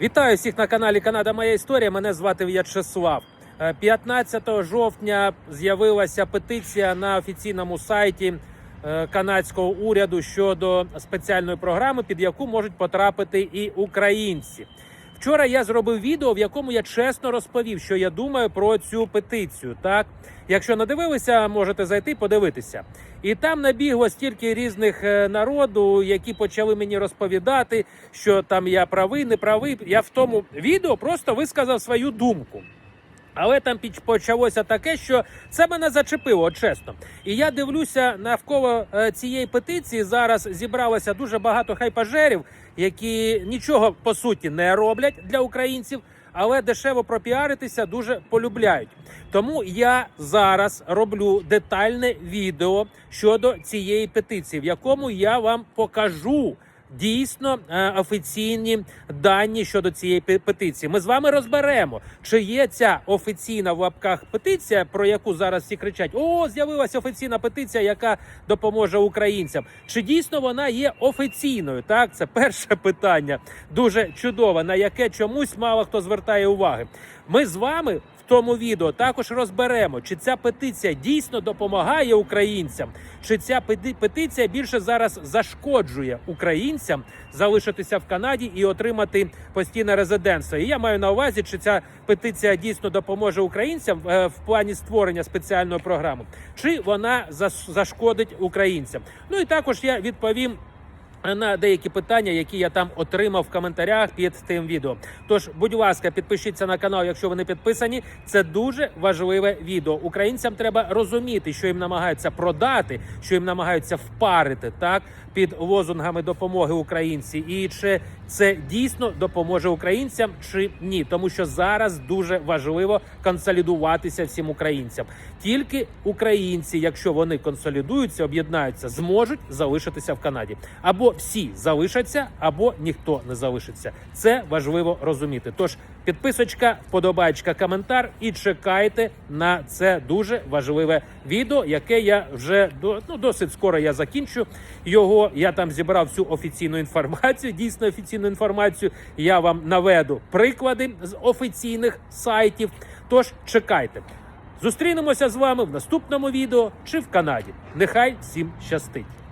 Вітаю всіх на каналі Канада Моя Історія. Мене звати В'ячеслав. Е, 15 жовтня з'явилася петиція на офіційному сайті е, канадського уряду щодо спеціальної програми, під яку можуть потрапити і українці. Вчора я зробив відео, в якому я чесно розповів, що я думаю про цю петицію. Так, якщо не дивилися, можете зайти подивитися. І там набігло стільки різних е, народу, які почали мені розповідати, що там я правий, не правий. Я в тому відео просто висказав свою думку. Але там почалося таке, що це мене зачепило, от чесно. І я дивлюся навколо е, цієї петиції. Зараз зібралося дуже багато хайпажерів, які нічого по суті не роблять для українців, але дешево пропіаритися дуже полюбляють. Тому я зараз роблю детальне відео щодо цієї петиції, в якому я вам покажу. Дійсно е, офіційні дані щодо цієї пе- петиції. Ми з вами розберемо, чи є ця офіційна в лапках петиція, про яку зараз всі кричать: О, з'явилася офіційна петиція, яка допоможе українцям. Чи дійсно вона є офіційною? Так, це перше питання, дуже чудове, на яке чомусь мало хто звертає уваги. Ми з вами тому відео також розберемо, чи ця петиція дійсно допомагає українцям, чи ця петиція більше зараз зашкоджує українцям залишитися в Канаді і отримати постійне резидентство. І я маю на увазі, чи ця петиція дійсно допоможе українцям е, в плані створення спеціальної програми, чи вона зашкодить українцям. Ну і також я відповім на деякі питання, які я там отримав в коментарях під тим відео. Тож, будь ласка, підпишіться на канал, якщо ви не підписані. Це дуже важливе відео. Українцям треба розуміти, що їм намагаються продати, що їм намагаються впарити так під лозунгами допомоги українці, і чи це дійсно допоможе українцям чи ні, тому що зараз дуже важливо консолідуватися всім українцям. Тільки українці, якщо вони консолідуються, об'єднаються, зможуть залишитися в Канаді. Або всі залишаться, або ніхто не залишиться. Це важливо розуміти. Тож підписочка, вподобайка, коментар і чекайте на це дуже важливе відео, яке я вже ну досить скоро я закінчу його. Я там зібрав всю офіційну інформацію, дійсно офіційну інформацію. Я вам наведу приклади з офіційних сайтів. Тож чекайте. Зустрінемося з вами в наступному відео чи в Канаді. Нехай всім щастить!